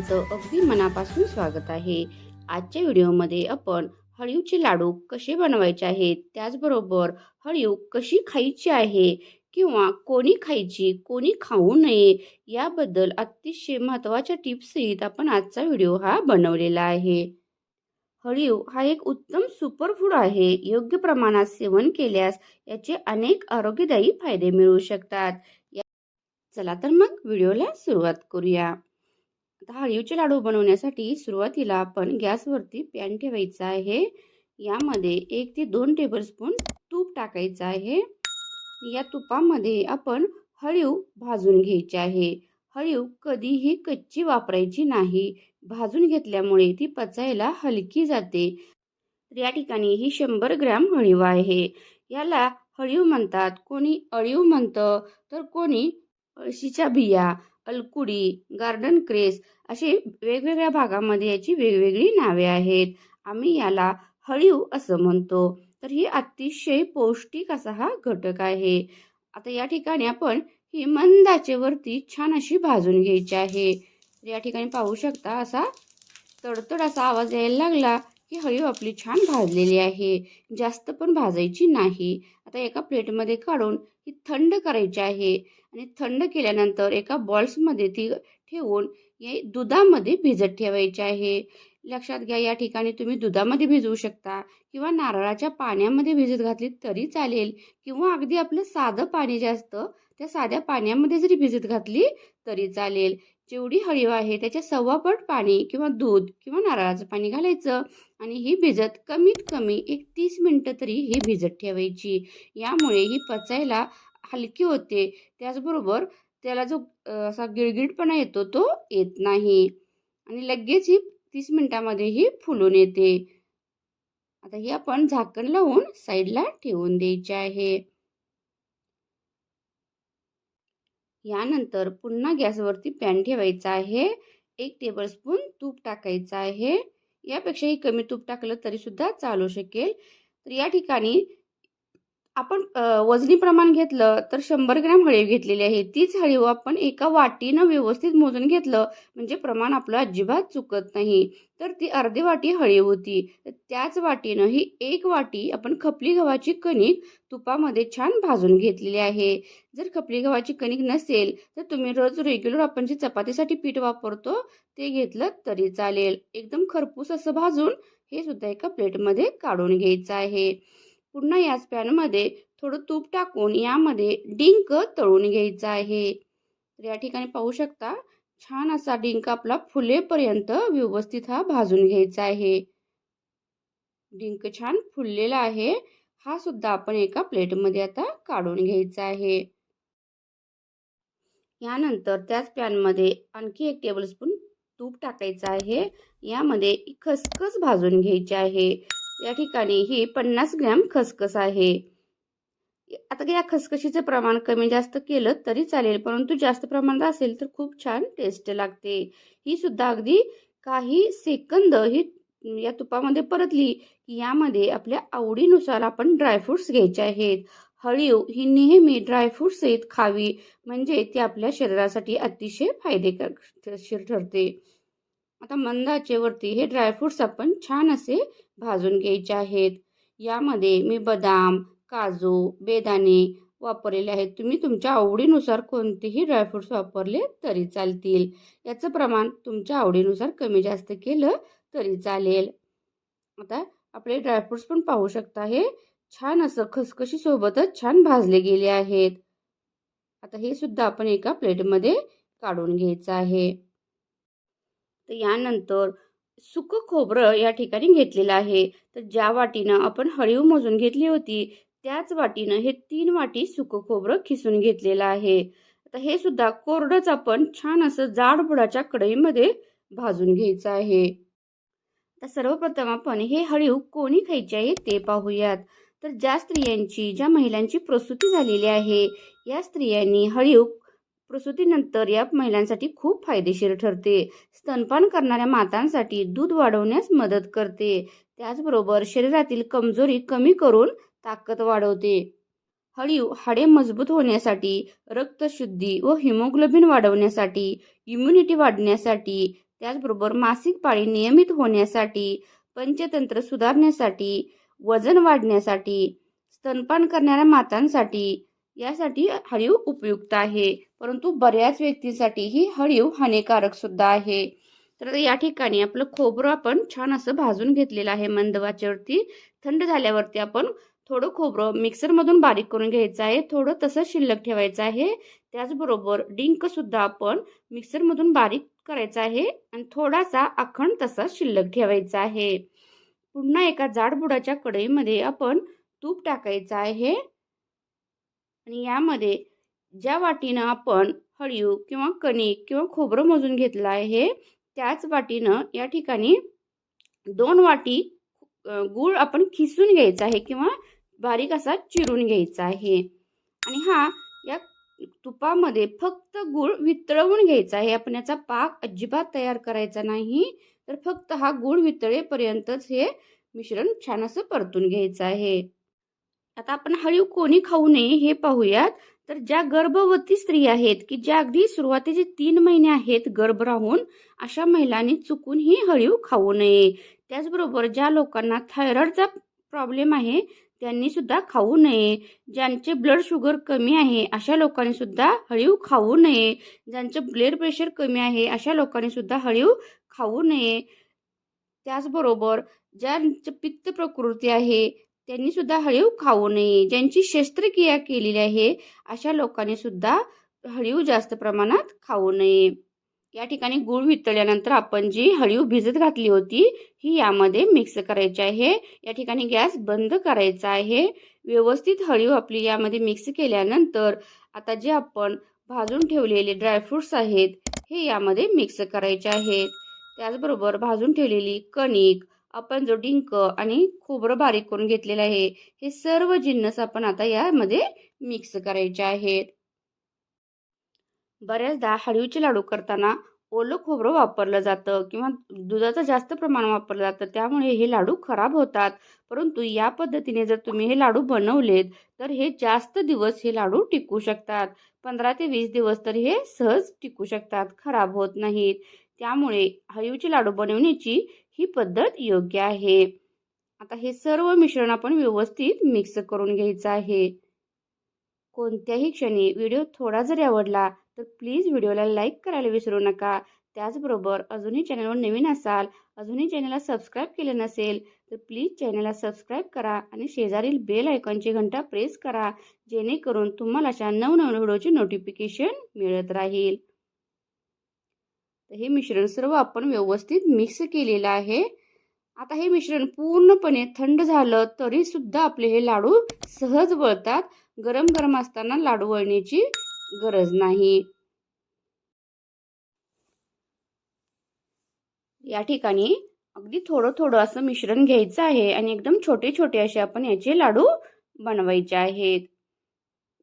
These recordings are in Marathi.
सर्वांचं अगदी मनापासून स्वागत आहे. आजच्या व्हिडिओमध्ये आपण हळीवचे लाडू कसे बनवायचे आहेत त्याचबरोबर हळीव कशी खायची आहे किंवा कोणी खायची कोणी खाऊ नये याबद्दल अतिशय महत्त्वाच्या टिप्ससहित आपण आजचा व्हिडिओ हा बनवलेला आहे. हळीव हा एक उत्तम सुपरफूड आहे. योग्य प्रमाणात सेवन केल्यास याचे अनेक आरोग्यदायी फायदे मिळू शकतात. चला तर मग व्हिडिओला सुरुवात करूया. आता लाडू बनवण्यासाठी सुरुवातीला आपण गॅसवरती पॅन ठेवायचा आहे. यामध्ये एक ते दोन टेबलस्पून तूप टाकायचं आहे. या तुपामध्ये आपण हळीव भाजून घ्यायची आहे. हळीव कधीही कच्ची वापरायची नाही. भाजून घेतल्यामुळे ती पचायला हलकी जाते. तर या ठिकाणी ही शंभर ग्रॅम हळीव आहे. याला हळीव म्हणतात. कोणी अळीव म्हणतं तर कोणी अळशीच्या बिया. अलकुडी गार्डन क्रेस असे वेगवेगळ्या भागामध्ये याची वेगवेगळी नावे आहेत. आम्ही याला हळीव असं म्हणतो. तर ही अतिशय पौष्टिक असा हा घटक आहे. आता या ठिकाणी आपण ही मंदाचे वरती छान अशी भाजून घ्यायची आहे. या ठिकाणी पाहू शकता असा तडतड असा आवाज यायला लागला. ही हळीव आपली छान भाजलेली आहे. जास्त पण भाजायची नाही. आता एका प्लेटमध्ये काढून ही थंड करायची आहे. आणि थंड केल्यानंतर एका बॉल्समध्ये ती ठेवून हे दुधामध्ये भिजत ठेवायचे आहे. लक्षात घ्या या ठिकाणी तुम्ही दुधामध्ये भिजवू शकता किंवा नारळाच्या पाण्यामध्ये भिजत घातली तरी चालेल किंवा अगदी आपलं साधं पाणी जे असतं त्या साध्या पाण्यामध्ये जरी भिजत घातली तरी चालेल. जेवढी हळीव आहे त्याच्या सव्वापट पाणी किंवा दूध किंवा नारळाचं पाणी घालायचं आणि ही भिजत कमीत कमी एक तीस मिनटं तरी ही भिजत ठेवायची. यामुळे ही पचायला हलकी होते. त्याचबरोबर त्याला जो असा गिळगिळपणा येतो तो येत नाही. आणि लगेच ही तीस मिनटामध्ये ही फुलून येते. आता ही आपण झाकण लावून साईडला ठेवून द्यायची आहे. यानंतर पुन्हा गॅसवरती पॅन ठेवायचा आहे. एक टेबलस्पून तूप टाकायचं आहे. यापेक्षाही कमी तूप टाकलं तरीसुद्धा चालू शकेल. तर या ठिकाणी आपण वजनी प्रमाण घेतलं तर शंभर ग्रॅम हळीव घेतलेली आहे. तीच हळीव हो आपण एका वाटीनं व्यवस्थित मोजून घेतलं म्हणजे प्रमाण आपलं अजिबात चुकत नाही. तर ती अर्धी वाटी हळीव होती. तर त्याच वाटीनं ही एक वाटी आपण खपली गव्हाची कणिक तुपामध्ये छान भाजून घेतलेली आहे. जर खपली गव्हाची कणिक नसेल तर तुम्ही रोज रेग्युलर आपण जे चपातीसाठी पीठ वापरतो ते घेतलं तरी चालेल. एकदम खरपूस असं भाजून हे सुद्धा एका प्लेटमध्ये काढून घ्यायचं आहे. पुन्हा याच पॅनमध्ये थोडं तूप टाकून यामध्ये डिंक तळून घ्यायचा आहे. तर या ठिकाणी पाहू शकता छान असा डिंक आपला फुलेपर्यंत व्यवस्थित हा भाजून घ्यायचा आहे. डिंक छान फुललेला आहे हा सुद्धा आपण एका प्लेटमध्ये आता काढून घ्यायचा आहे. यानंतर त्याच पॅनमध्ये आणखी एक टेबलस्पून तूप टाकायचं आहे. यामध्ये खसखस भाजून घ्यायची आहे. या ठिकाणी ही पन्नास ग्रॅम खसखस आहे. आता या खसखशीचं प्रमाण कमी जास्त केलं तरी चालेल परंतु जास्त प्रमाणात असेल तर खूप छान टेस्ट लागते. ही सुद्धा अगदी काही सेकंद ही या तुपामध्ये परतली की यामध्ये आपल्या आवडीनुसार आपण ड्रायफ्रुट्स घ्यायचे आहेत. हळीव ही नेहमी ड्रायफ्रुट्स सहित खावी म्हणजे ती आपल्या शरीरासाठी अतिशय फायदेशीर ठरते. आता मंद आचेवरती हे ड्रायफ्रूट्स आपण छान असे भाजून घ्यायचे आहेत. यामध्ये मी बदाम काजू बेदाणे वापरलेले आहेत. तुम्ही तुमच्या आवडीनुसार कोणतेही ड्रायफ्रूट्स वापरले तरी चालतील. याचं प्रमाण तुमच्या आवडीनुसार कमी जास्त केलं तरी चालेल. आता आपले ड्रायफ्रूट्स पण पाहू शकता हे. छान असं खसखशी सोबतच छान भाजले गेले आहेत. आता हे सुद्धा आपण एका प्लेटमध्ये काढून घ्यायचं आहे. तर यानंतर सुकं खोबरं या ठिकाणी घेतलेलं आहे. तर ज्या वाटीनं आपण हळीव मोजून घेतली होती त्याच वाटीनं हे तीन वाटी सुकं खोबरं खिसून घेतलेलं आहे. आता हे सुद्धा कोरडंच आपण छान असं जाडबुडाच्या कढईमध्ये भाजून घ्यायचं आहे. तर सर्वप्रथम आपण हे हळीव कोणी खायचे आहे ते पाहूयात. तर ज्या स्त्रियांची ज्या महिलांची प्रसूती झालेली आहे या स्त्रियांनी हळीव प्रसूतीनंतर या महिलांसाठी खूप फायदेशीर ठरते. स्तनपान करणाऱ्या मातांसाठी दूध वाढवण्यास मदत करते. त्याचबरोबर शरीरातील कमजोरी कमी करून ताकद वाढवते. हळीव हाडे मजबूत होण्यासाठी रक्तशुद्धी व हिमोग्लोबिन वाढवण्यासाठी इम्युनिटी वाढण्यासाठी त्याचबरोबर मासिक पाळी नियमित होण्यासाठी पंचतंत्र सुधारण्यासाठी वजन वाढण्यासाठी स्तनपान करणाऱ्या मातांसाठी यासाठी हळीव उपयुक्त आहे. परंतु बऱ्याच व्यक्तींसाठी ही हळीव हानिकारक सुद्धा आहे. तर या ठिकाणी आपलं खोबरं आपण छान असं भाजून घेतलेलं आहे मंदवाच्यावरती थंड झाल्यावरती आपण थोडं खोबरं मिक्सरमधून बारीक करून घ्यायचं आहे. थोडं तसंच शिल्लक ठेवायचं आहे. त्याचबरोबर डिंकसुद्धा आपण मिक्सरमधून बारीक करायचा आहे आणि थोडासा अखंड तसाच शिल्लक ठेवायचा आहे. पुन्हा एका जाडबुडाच्या कढईमध्ये आपण तूप टाकायचं आहे. आणि यामध्ये ज्या वाटीनं आपण हळीव किंवा कणिक किंवा खोबरं मोजून घेतलं आहे त्याच वाटीनं या ठिकाणी दोन वाटी गूळ आपण खिसून घ्यायचा आहे किंवा बारीक असा चिरून घ्यायचा आहे. आणि हा या तुपामध्ये फक्त गूळ वितळवून घ्यायचा आहे. आपण याचा पाक अजिबात तयार करायचा नाही. तर फक्त हा गूळ वितळेपर्यंतच हे मिश्रण छान असं परतून घ्यायचं आहे. आता आपण हळीव कोणी खाऊ नये हे पाहूयात. तर ज्या गर्भवती स्त्री आहेत की ज्या अगदी सुरुवातीचे तीन महिने आहेत गर्भ राहून अशा महिलांनी चुकून ही हळीव खाऊ नये. त्याचबरोबर ज्या लोकांना थायरॉइडचा प्रॉब्लेम आहे त्यांनी सुद्धा खाऊ नये. ज्यांचे ब्लड शुगर कमी आहे अशा लोकांनी सुद्धा हळीव खाऊ नये. ज्यांचं ब्लड प्रेशर कमी आहे अशा लोकांनी सुद्धा हळीव खाऊ नये. त्याचबरोबर ज्यांचं पित्त प्रकृती आहे त्यांनी सुद्धा हळीव खाऊ नये. ज्यांची शस्त्रक्रिया केलेली आहे अशा लोकांनी सुद्धा हळीव जास्त प्रमाणात खाऊ नये. या ठिकाणी गूळ वितळल्यानंतर आपण जी हळीव भिजत घातली होती ही यामध्ये मिक्स करायची आहे. या ठिकाणी गॅस बंद करायचा आहे. व्यवस्थित हळीव आपली यामध्ये मिक्स केल्यानंतर आता जे आपण भाजून ठेवलेले ड्रायफ्रुट्स आहेत हे यामध्ये मिक्स करायचे आहेत. त्याचबरोबर भाजून ठेवलेली कणिक आपण जो डिंक आणि खोबरं बारीक करून घेतलेलं आहे हे सर्व जिन्नस आपण आता यामध्ये मिक्स करायचे आहेत. बऱ्याचदा हळवीचे लाडू करताना ओलं खोबरं वापरलं जातं किंवा दुधाचं जास्त प्रमाण वापरलं जातं त्यामुळे हे लाडू खराब होतात. परंतु या पद्धतीने जर तुम्ही हे लाडू बनवलेत तर हे जास्त दिवस हे लाडू टिकू शकतात. पंधरा ते वीस दिवस तर हे सहज टिकू शकतात खराब होत नाहीत. त्यामुळे हळीवचे लाडू बनवण्याची ही पद्धत योग्य आहे. आता हे सर्व मिश्रण आपण व्यवस्थित मिक्स करून घ्यायचं आहे. कोणत्याही क्षणी व्हिडिओ थोडा जरी आवडला तर प्लीज व्हिडिओला लाईक करायला विसरू नका. त्याचबरोबर अजूनही चॅनलवर नवीन असाल अजूनही चॅनलला सबस्क्राईब केले नसेल तर प्लीज चॅनलला सबस्क्राईब करा आणि शेजारील बेल आयकॉनची घंटा प्रेस करा जेणेकरून तुम्हाला अशा नवनवीन व्हिडिओचे नोटिफिकेशन मिळत राहील. तर हे मिश्रण सर्व आपण व्यवस्थित मिक्स केलेलं आहे. आता हे मिश्रण पूर्णपणे थंड झालं तरी सुद्धा आपले हे लाडू सहज वळतात. गरम गरम असताना लाडू वळण्याची गरज नाही. या ठिकाणी अगदी थोडं थोडं असं मिश्रण घ्यायचं आहे आणि एकदम छोटे छोटे असे आपण याचे लाडू बनवायचे आहेत.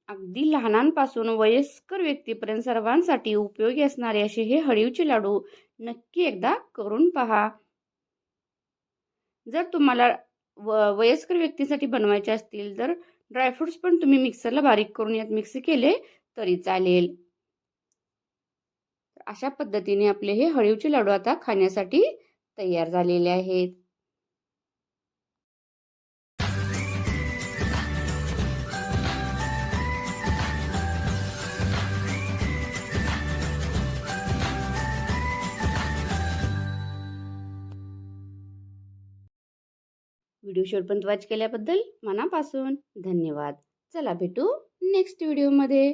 अगदी लहानांपासून वयस्कर व्यक्तीपर्यंत सर्वांसाठी उपयोगी असणारे असे हे हळीवचे लाडू नक्की एकदा करून पहा. जर तुम्हाला व वयस्कर व्यक्तीसाठी बनवायचे असतील तर ड्रायफ्रुट्स पण तुम्ही मिक्सरला बारीक करून यात मिक्स केले तरी चालेल. अशा पद्धतीने आपले हे हळीवचे लाडू आता खाण्यासाठी तयार झालेले आहेत. व्हिडिओ शेवटपर्यंत वॉच केल्याबद्दल मनापासून धन्यवाद. चला भेटू नेक्स्ट व्हिडिओमध्ये